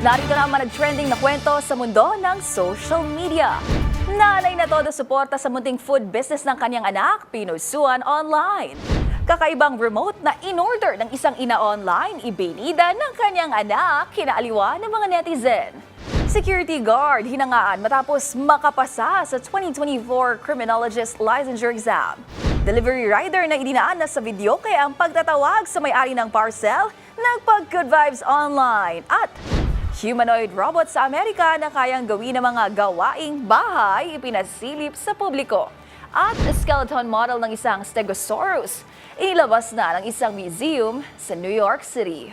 Narito na ang mga nag-trending na kwento sa mundo ng social media. Nanay na todo suporta sa munting food business ng kanyang anak, pinusuan online. Kakaibang remote na in-order ng isang ina online, ibinida ng kanyang anak, kinaaliwa ng mga netizen. Security guard hinangaan matapos makapasa sa 2024 Criminologist Licensure Exam. Delivery rider na idinaan na sa video kaya ang pagtatawag sa may-ari ng parcel, nagpag-good vibes online. At humanoid robot sa Amerika na kayang gawin ng mga gawaing bahay ipinasilip sa publiko. At skeleton model ng isang Stegosaurus, inilabas na ng isang museum sa New York City.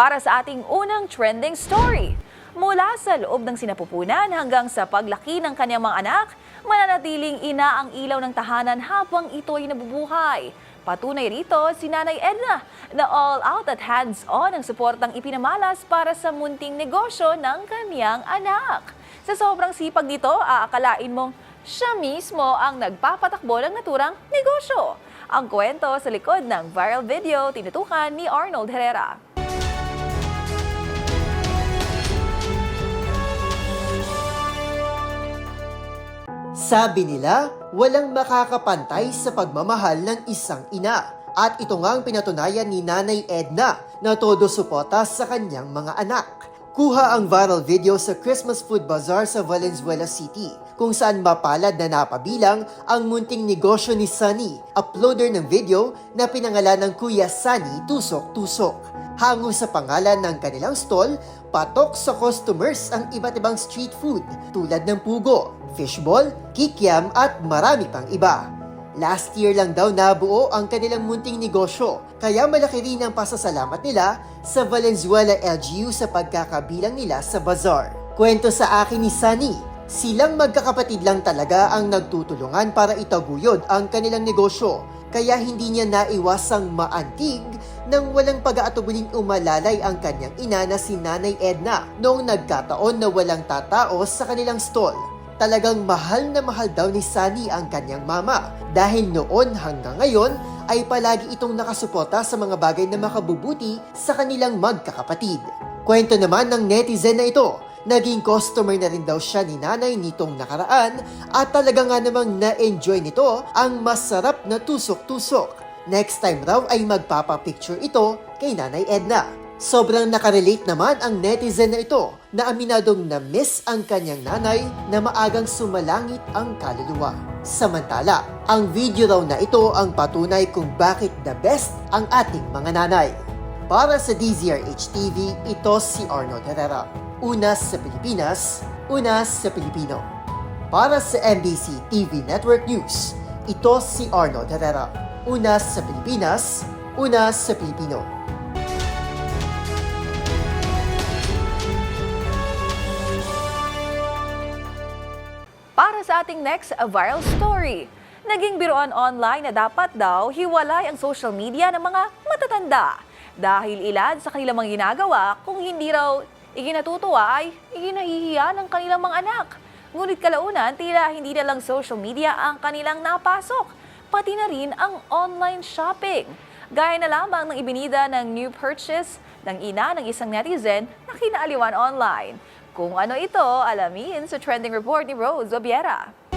Para sa ating unang trending story. Mula sa loob ng sinapupunan hanggang sa paglaki ng kanyang mga anak, mananatiling ina ang ilaw ng tahanan habang ito'y nabubuhay. Patunay rito si Nanay Edna na all out at hands-on ang suportang ipinamalas para sa munting negosyo ng kanyang anak. Sa sobrang sipag nito, aakalain mong siya mismo ang nagpapatakbo ng naturang negosyo. Ang kwento sa likod ng viral video tinutukan ni Arnold Herrera. Sabi nila, walang makakapantay sa pagmamahal ng isang ina. At ito nga ang pinatunayan ni Nanay Edna na todo suporta sa kanyang mga anak. Kuha ang viral video sa Christmas Food Bazaar sa Valenzuela City kung saan mapalad na napabilang ang munting negosyo ni Sunny, uploader ng video na pinangalan ng Kuya Sunny Tusok Tusok. Hango sa pangalan ng kanilang stall, patok sa customers ang iba't ibang street food tulad ng pugo, fishball, kikiam at marami pang iba. Last year lang daw nabuo ang kanilang munting negosyo, kaya malaki rin ang pasasalamat nila sa Valenzuela LGU sa pagkakabilang nila sa bazaar. Kwento sa akin ni Sunny, silang magkakapatid lang talaga ang nagtutulungan para itaguyod ang kanilang negosyo, kaya hindi niya naiwasang maantig nang walang pag-aatubuling umalalay ang kanyang ina na si Nanay Edna noong nagkataon na walang tatao sa kanilang stall talagang mahal na mahal daw ni Sunny ang kanyang mama dahil noon hanggang ngayon ay palagi itong nakasuporta sa mga bagay na makabubuti sa kanilang magkakapatid. Kwento naman ng netizen na ito, naging customer na rin daw siya ni nanay nitong nakaraan at talaga nga namang na-enjoy nito ang masarap na tusok-tusok. Next time raw ay magpapapicture ito kay Nanay Edna. Sobrang nakarelate naman ang netizen na ito na aminadong na-miss ang kanyang nanay na maagang sumalangit ang kaluluwa. Samantala, ang video raw na ito ang patunay kung bakit the best ang ating mga nanay. Para sa DZRH TV, ito si Arnold Herrera. Una sa Pilipinas, una sa Pilipino. Para sa MBC TV Network News, ito si Arnold Herrera. Una sa Pilipinas, una sa Pilipino. Para sa ating next viral story, naging biruan online na dapat daw hiwalay ang social media ng mga matatanda dahil ilan sa kanilang mga ginagawa kung hindi raw iginatutuwa ay iginahihiya ng kanilang mga anak. Ngunit kalaunan, tila hindi na lang social media ang kanilang napasok, pati na rin ang online shopping. Gaya na lamang ng ibinida ng new purchase ng ina ng isang netizen na kinaaliwan online. Kung ano ito, alamin sa trending report ni Rose Obiera.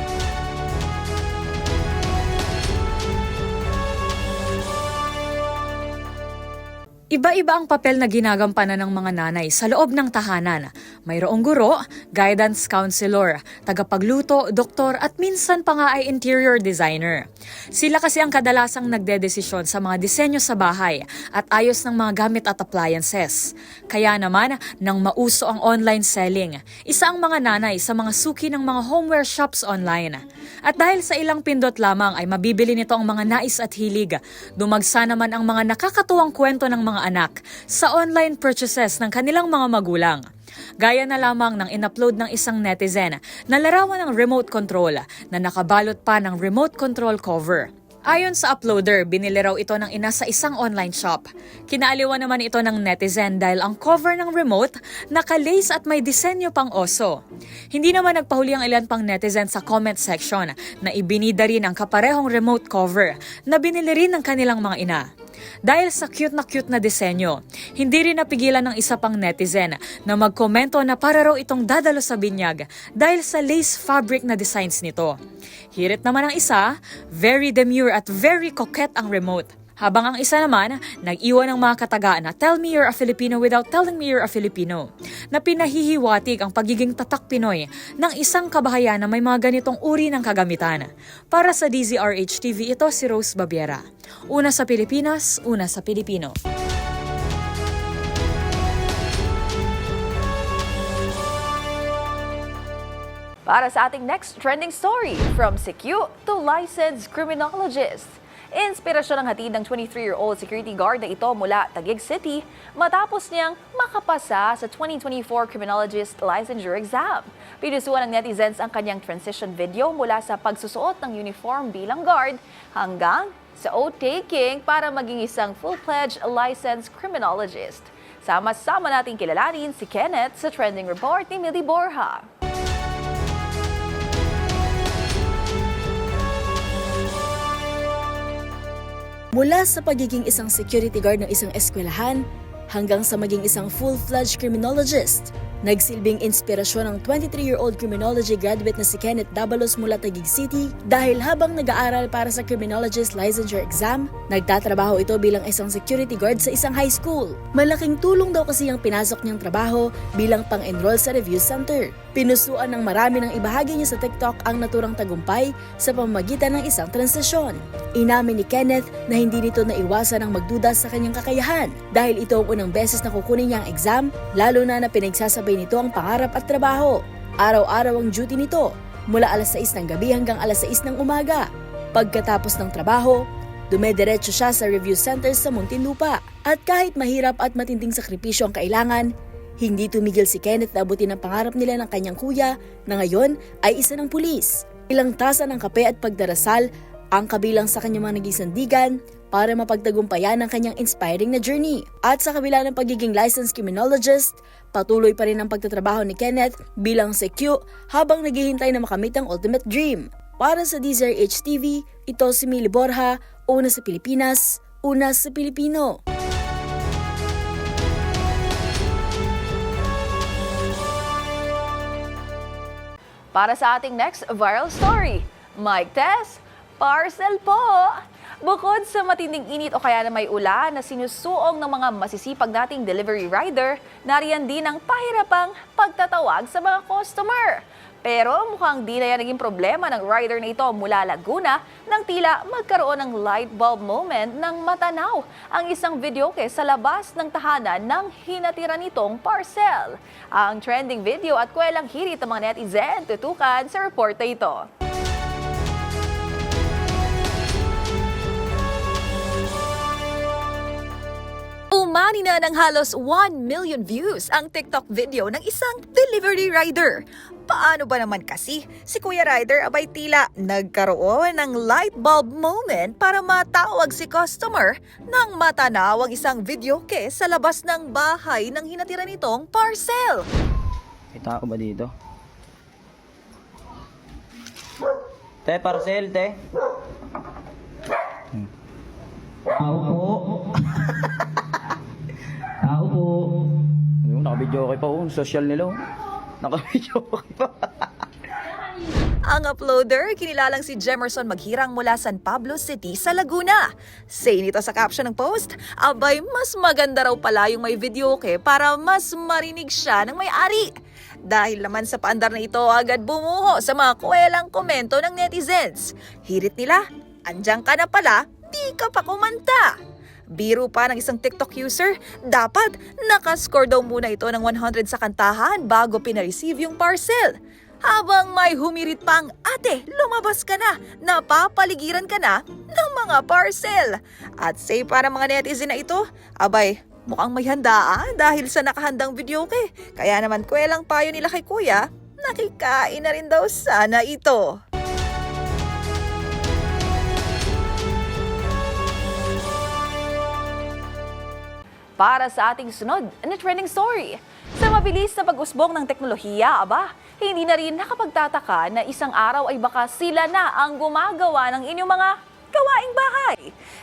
Iba-iba ang papel na ginagampanan ng mga nanay sa loob ng tahanan. Mayroong guro, guidance counselor, tagapagluto, doktor at minsan pa nga ay interior designer. Sila kasi ang kadalasang nagdedesisyon sa mga disenyo sa bahay at ayos ng mga gamit at appliances. Kaya naman, nang mauso ang online selling, isa ang mga nanay sa mga suki ng mga homeware shops online. At dahil sa ilang pindot lamang ay mabibili nito ang mga nais at hilig, dumagsa naman ang mga nakakatuwang kwento ng mga anak sa online purchases ng kanilang mga magulang. Gaya na lamang ng inupload ng isang netizen na larawan ng remote control na nakabalot pa ng remote control cover. Ayon sa uploader, binili raw ito ng ina sa isang online shop. Kinaaliwan naman ito ng netizen dahil ang cover ng remote nakalace at may disenyo pang oso. Hindi naman nagpahuli ang ilan pang netizen sa comment section na ibinida rin ang kaparehong remote cover na binili rin ng kanilang mga ina. Dahil sa cute na cute na disenyo, hindi rin napigilan ng isa pang netizen na magkomento na para raw itong dadalo sa binyag dahil sa lace fabric na designs nito. Hirit naman ang isa, very demure at very coquette ang remote. Habang ang isa naman, nag-iwan ng mga katagaan na tell me you're a Filipino without telling me you're a Filipino, na pinahihiwatig ang pagiging tatak Pinoy ng isang kabahayan na may mga ganitong uri ng kagamitan. Para sa DZRH TV, ito si Rose Babiera. Una sa Pilipinas, una sa Pilipino. Para sa ating next trending story, from CQ to licensed criminologist. Inspirasyon ang hatid ng 23-year-old security guard na ito mula Taguig City matapos niyang makapasa sa 2024 criminologist licensure exam. Pinusuan ng netizens ang kanyang transition video mula sa pagsusuot ng uniform bilang guard hanggang sa oath-taking para maging isang full-fledged licensed criminologist. Sama-sama nating kilalanin si Kenneth sa trending report ni Millie Borja. Mula sa pagiging isang security guard ng isang eskwelahan hanggang sa maging isang full-fledged criminologist, nagsilbing inspirasyon ang 23-year-old criminology graduate na si Kenneth Dabalos mula Taguig City dahil habang nag-aaral para sa criminologist licensure exam, nagtatrabaho ito bilang isang security guard sa isang high school. Malaking tulong daw kasi ang pinasok niyang trabaho bilang pang-enroll sa review center. Pinusuan ng marami ng ibahagi niya sa TikTok ang naturang tagumpay sa pamamagitan ng isang transisyon. Inamin ni Kenneth na hindi nito naiwasan ang magduda sa kanyang kakayahan dahil ito ang unang beses na kukunin niya ang exam, lalo na na pinagsasabay nito ang pangarap at trabaho. Araw-araw ang duty nito, mula alas 6 ng gabi hanggang alas 6 ng umaga. Pagkatapos ng trabaho, dumediretso siya sa review center sa Muntinlupa. At kahit mahirap at matinding sakripisyo ang kailangan, hindi tumigil si Kenneth na abutin ang pangarap nila ng kanyang kuya na ngayon ay isa ng pulis. Ilang tasa ng kape at pagdarasal ang kabilang sa kanyang mga naging sandigan para mapagtagumpayan ang kanyang inspiring na journey. At sa kabila ng pagiging licensed criminologist, patuloy pa rin ang pagtatrabaho ni Kenneth bilang secure habang naghihintay na makamit ang ultimate dream. Para sa DZRH TV, ito si Mili Borja, una sa Pilipinas, una sa Pilipino. Para sa ating next viral story, Mike Tess, parcel po! Bukod sa matinding init o kaya na may ulan na sinusuong ng mga masisipag nating delivery rider, nariyan din ang pahirapang pagtatawag sa mga customer. Pero mukhang di na yan naging problema ng rider na ito mula Laguna nang tila magkaroon ng light bulb moment ng matanaw ang isang videoke sa labas ng tahanan ng hinatira nitong parcel. Ang trending video at kwelang hirit ng mga netizen tutukan sa report na ito. Umani na ng halos 1 million views ang TikTok video ng isang delivery rider. Paano ba naman kasi si Kuya Rider abay tila nagkaroon ng light bulb moment para matawag si customer nang matanaw ang isang videoke sa labas ng bahay ng hinatira nitong parcel. May tao ba dito? Te, parcel, te. Hmm. Tao po. Tao po. Yung nakabidyo okay pa oh. Social nila oh. Okay pa. Ang uploader, kinilalang si Jemerson Maghirang mula San Pablo City sa Laguna. Say nito sa caption ng post, abay mas maganda raw pala yung may videoke para mas marinig siya ng may-ari. Dahil naman sa paandar na ito, agad bumuho sa mga kwelang komento ng netizens. Hirit nila, andyan ka na pala, di ka pa kumanta. Biro pa ng isang TikTok user, dapat nakascore daw muna ito ng 100 sa kantahan bago pinareceive yung parcel. Habang may humirit pang, ate, lumabas ka na, napapaligiran ka na ng mga parcel. At say para mga netizen na ito, abay, mukhang may handaan dahil sa nakahandang video ke. Kaya naman kwelang payo nila kay kuya, nakikain na rin daw sana ito. Para sa ating sunod na trending story. Sa mabilis na pag-usbong ng teknolohiya, aba, hindi na rin nakapagtataka na isang araw ay baka sila na ang gumagawa ng inyong mga gawaing bahay.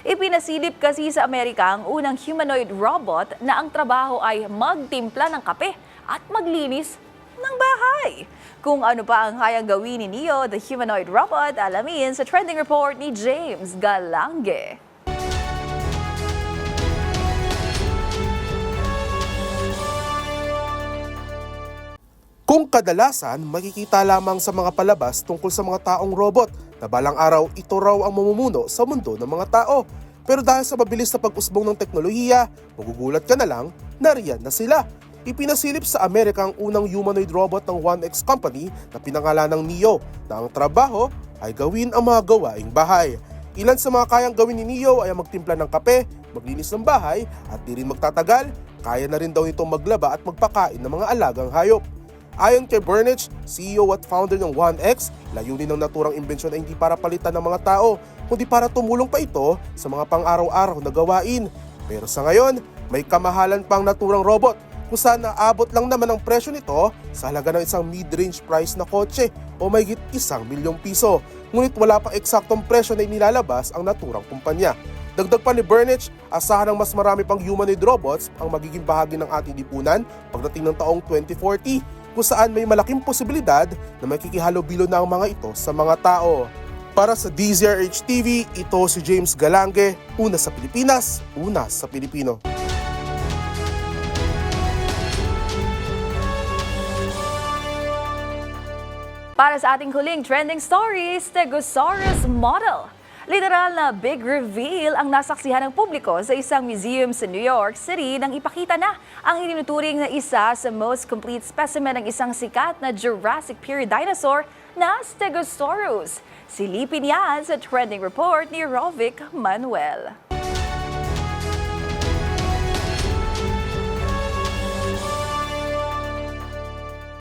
Ipinasilip kasi sa Amerika ang unang humanoid robot na ang trabaho ay magtimpla ng kape at maglinis ng bahay. Kung ano pa ang hayang gawin ni Neo, the humanoid robot, alamin sa trending report ni James Galange. Kung kadalasan, makikita lamang sa mga palabas tungkol sa mga taong robot na balang araw ito raw ang mamumuno sa mundo ng mga tao. Pero dahil sa mabilis na pag-usbong ng teknolohiya, magugulat ka na lang na riyan na sila. Ipinasilip sa Amerika ang unang humanoid robot ng 1X Company na pinangalan ng Neo na ang trabaho ay gawin ang mga gawaing bahay. Ilan sa mga kayang gawin ni Neo ay ang magtimpla ng kape, maglinis ng bahay at di rin magtatagal, kaya na rin daw nitong maglaba at magpakain ng mga alagang hayop. Ayon kay Burnage, CEO at founder ng 1X, layunin ng naturang imbensyon ay hindi para palitan ng mga tao, kundi para tumulong pa ito sa mga pang-araw-araw na gawain. Pero sa ngayon, may kamahalan pang naturang robot kung saan naabot lang naman ang presyo nito sa halaga ng isang mid-range price na kotse o mayigit isang milyong piso. Ngunit wala pang eksaktong presyo na inilalabas ang naturang kumpanya. Dagdag pa ni Burnage, asahan ng mas marami pang humanoid robots ang magiging bahagi ng ating lipunan pagdating ng taong 2040 kung saan may malaking posibilidad na makikihalubilo na ang mga ito sa mga tao. Para sa DZRH TV, ito si James Galange, una sa Pilipinas, una sa Pilipino. Para sa ating huling trending story, Stegosaurus model. Literal na big reveal ang nasaksihan ng publiko sa isang museum sa New York City nang ipakita na ang itinuturing na isa sa most complete specimen ng isang sikat na Jurassic period dinosaur na Stegosaurus. Silipin yan sa trending report ni Rovic Manuel.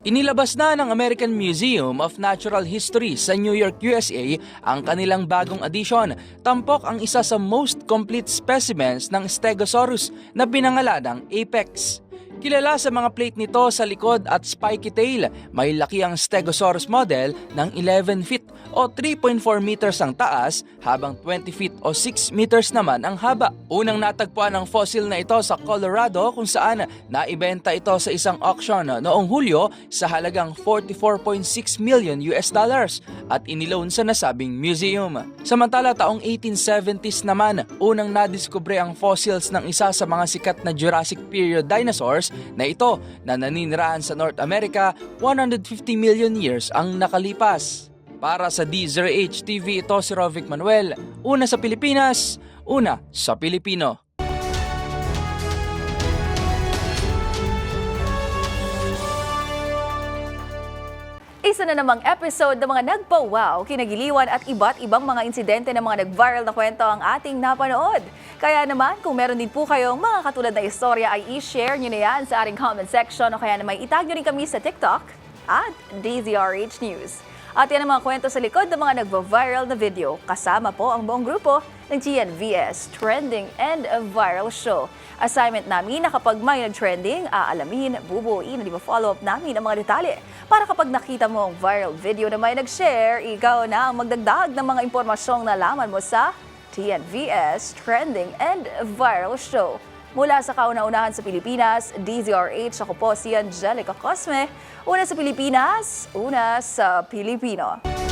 Inilabas na ng American Museum of Natural History sa New York, USA ang kanilang bagong addition. Tampok ang isa sa most complete specimens ng Stegosaurus na pinangalan ng Apex. Kilala sa mga plate nito sa likod at spiky tail, may laki ang Stegosaurus model ng 11 feet o 3.4 meters ang taas habang 20 feet o 6 meters naman ang haba. Unang natagpuan ang fossil na ito sa Colorado kung saan naibenta ito sa isang auction noong Hulyo sa halagang 44.6 million US dollars at iniloan sa nasabing museum. Samantala taong 1870s naman, unang nadiskubre ang fossils ng isa sa mga sikat na Jurassic period dinosaurs na ito na naninirahan sa North America 150 million years ang nakalipas. Para sa DZRH TV, ito si Rovic Manuel. Una sa Pilipinas, una sa Pilipino. Isa na namang episode ng mga nagpa-wow, kinagiliwan at iba't ibang mga insidente ng mga nag-viral na kwento ang ating napanood. Kaya naman, kung meron din po kayong mga katulad na istorya ay i-share nyo na yan sa ating comment section o kaya naman itag nyo rin kami sa TikTok at DZRH News. At yan ang mga kwento sa likod ng mga nagva-viral na video. Kasama po ang buong grupo ng GNVS Trending and Viral Show. Assignment namin na kapag may nag-trending, aalamin, bubuuin, di ba follow up namin ang mga detalye. Para kapag nakita mo ang viral video na may nag-share, ikaw na ang magdagdag ng mga impormasyong nalaman mo sa TNVS Trending and Viral Show. Mula sa kauna-unahan sa Pilipinas, DZRH, ako po si Angelica Cosme. Una sa Pilipinas, una sa Pilipino.